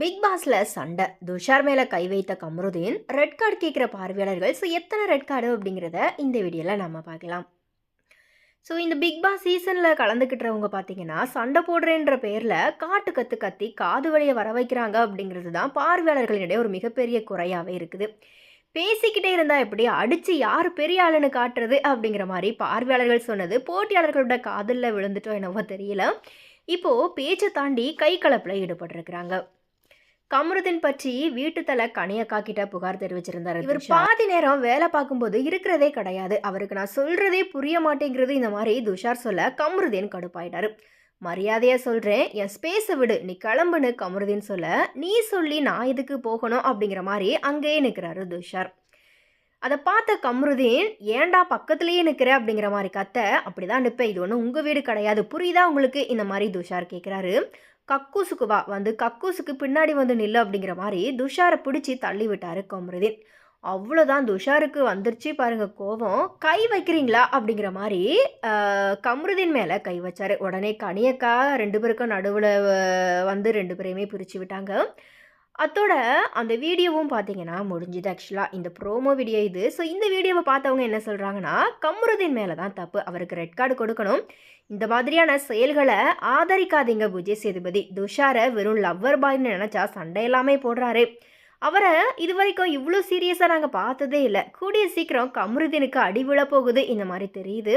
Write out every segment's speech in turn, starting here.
Big பாஸ்ல சண்டை. துஷார் மேல கை வைத்த கம்ருதீன் ரெட் கார்டு கேட்குற பார்வையாளர்கள் ஸோ எத்தனை ரெட் கார்டு அப்படிங்கிறத இந்த வீடியோவில் நம்ம பார்க்கலாம். ஸோ இந்த பிக் பாஸ் சீசனில் கலந்துக்கிட்டவங்க பார்த்தீங்கன்னா சண்டை போடுறேன்ற பேரில் காட்டு கத்து கத்தி காது வழியை வர வைக்கிறாங்க அப்படிங்கிறது தான் பார்வையாளர்களிடையே ஒரு மிகப்பெரிய குறையாகவே இருக்குது. பேசிக்கிட்டே இருந்தால் எப்படி அடித்து யார் பெரிய ஆளுன்னு காட்டுறது அப்படிங்கிற மாதிரி பார்வையாளர்கள் சொன்னது போட்டியாளர்களோட காதலில் விழுந்துட்டோம் என்னவோ தெரியல. இப்போது பேச்சை தாண்டி கை கலப்பில் ஈடுபட்டிருக்கிறாங்க. கமருதன் பற்றி வீட்டு தலை கனியக்கா கிட்ட புகார் தெரிவிச்சிருந்தாரு இவர் பாதி நேரம் வேலை பார்க்கும்போது இருக்கிறதே கிடையாது. அவருக்கு நான் சொல்றதே புரிய மாட்டேங்கிறது இந்த மாதிரி துஷார் சொல்ல கமருதீன் கடுப்பாயிட்டாரு. மரியாதையா சொல்றேன் என் ஸ்பேஸை விடு நீ கிளம்புன்னு கமருதீன் சொல்ல நீ சொல்லி நான் இதுக்கு போகணும்? அப்படிங்கிற மாதிரி அங்கேயே நிற்கிறாரு துஷார். அதை பார்த்த கம்ருதீன் ஏன்டா பக்கத்துலேயே நிற்கிற அப்படிங்கிற மாதிரி கத்த அப்படிதான் நிற்பேன் இது ஒன்றும் உங்கள் வீடு கிடையாது. புரியுதா உங்களுக்கு? இந்த மாதிரி துஷார் கேட்குறாரு கக்கூசுக்கு வா வந்து கக்கூசுக்கு பின்னாடி வந்து நில்லு அப்படிங்கிற மாதிரி துஷாரை பிடிச்சி தள்ளி விட்டார் கம்ருதீன். அவ்வளோதான் துஷாருக்கு வந்துருச்சு பாருங்க கோவம் கை வைக்கிறீங்களா அப்படிங்கிற மாதிரி கம்ருதீன் மேலே கை வச்சார். உடனே கனியக்கா ரெண்டு பேருக்கும் நடுவில் வந்து ரெண்டு பேரையுமே பிரித்து விட்டாங்க. அத்தோட அந்த வீடியோவும் பார்த்தீங்கன்னா முடிஞ்சுது ஆக்சுவலாக இந்த ப்ரோமோ வீடியோ இது. ஸோ இந்த வீடியோவை பார்த்தவங்க என்ன சொல்கிறாங்கன்னா கம்ருதீன் மேலே தான் தப்பு. அவருக்கு ரெட் கார்டு கொடுக்கணும். இந்த மாதிரியான செயல்களை ஆதரிக்காதீங்க விஜய் சேதுபதி. துஷாரை வெறும் லவ்வர் பாய்னு நினச்சா சண்டை எல்லாமே போடுறாரு. அவரை இது வரைக்கும் இவ்வளோ சீரியஸாக நாங்கள் பார்த்ததே இல்லை. கூடிய சீக்கிரம் கம்ருதினுக்கு அடி விழ போகுது. இந்த மாதிரி தெரியுது.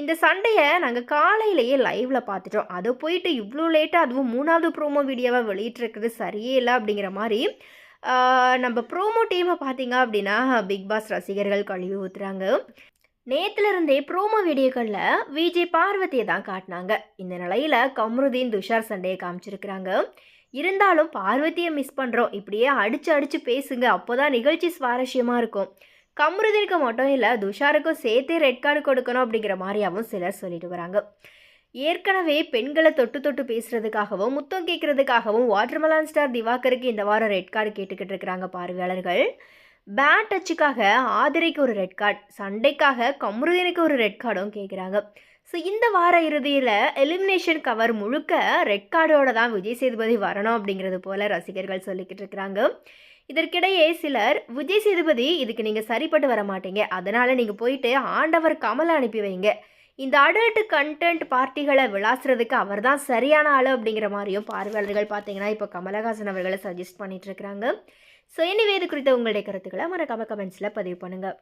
இந்த சண்டையை நாங்கள் காலையிலேயே லைவில் பார்த்துட்டோம். அதை போயிட்டு இவ்வளோ லேட்டாக அதுவும் மூணாவது ப்ரோமோ வீடியோவாக வெளியிட்டிருக்கிறது சரியே இல்லை அப்படிங்கிற மாதிரி நம்ம ப்ரோமோ டீமை பார்த்தீங்க அப்படின்னா பிக் பாஸ் ரசிகர்கள் கழுவி ஊற்றுறாங்க நேற்றுலேருந்தே இருந்தே ப்ரோமோ வீடியோக்களில் விஜய் பார்வதியை தான் காட்டினாங்க. இந்த நிலையில் கம்ருதீன் துஷார் சண்டையை காமிச்சிருக்கிறாங்க. இருந்தாலும் பார்வதியை மிஸ் பண்ணுறோம் இப்படியே அடித்து அடித்து பேசுங்க. அப்போதான் நிகழ்ச்சி சுவாரஸ்யமாக இருக்கும். கமருதீனுக்கு மட்டும் இல்லை துஷாருக்கும் சேர்த்தே ரெட் கார்டு கொடுக்கணும் அப்படிங்கிற மாதிரியாகவும் சிலர் சொல்லிட்டு வராங்க. ஏற்கனவே பெண்களை தொட்டு தொட்டு பேசுகிறதுக்காகவும் முத்தம் கேட்கறதுக்காகவும் வாட்டர்மெலான் ஸ்டார் திவாகருக்கு இந்த வாரம் ரெட் கார்டு கேட்டுக்கிட்டு இருக்கிறாங்க பார்வையாளர்கள். பேட் டச்சுக்காக ஆதிரைக்கு ஒரு ரெட் கார்டு சண்டைக்காக கமருதீனுக்கு ஒரு ரெட் கார்டும் கேட்குறாங்க ஸோ இந்த வார இறுதியில் எலிமினேஷன் கவர் முழுக்க ரெட் கார்டோட தான் விஜய் சேதுபதி வரணும் அப்படிங்கிறது போல ரசிகர்கள் சொல்லிக்கிட்டு இருக்கிறாங்க. இதற்கிடையே சிலர் விஜய் சேதுபதி இதுக்கு நீங்கள் சரிப்பட்டு வர மாட்டீங்க. அதனால் நீங்கள் போயிட்டு ஆண்டவர் கமலை அனுப்பி வைங்க. இந்த அடல்ட் கண்டென்ட் பார்ட்டிகளை விளாசுறதுக்கு அவர் தான் சரியான ஆள் அப்படிங்கிற மாதிரியும் பார்வையாளர்கள் பார்த்தீங்கன்னா இப்போ கமலஹாசன் அவர்களை சஜஸ்ட் பண்ணிட்டு இருக்கிறாங்க. ஸோ எனிவே இது குறித்த உங்களுடைய கருத்துக்களை மறக்காம கமெண்ட்ஸில் பதிவு பண்ணுங்கள்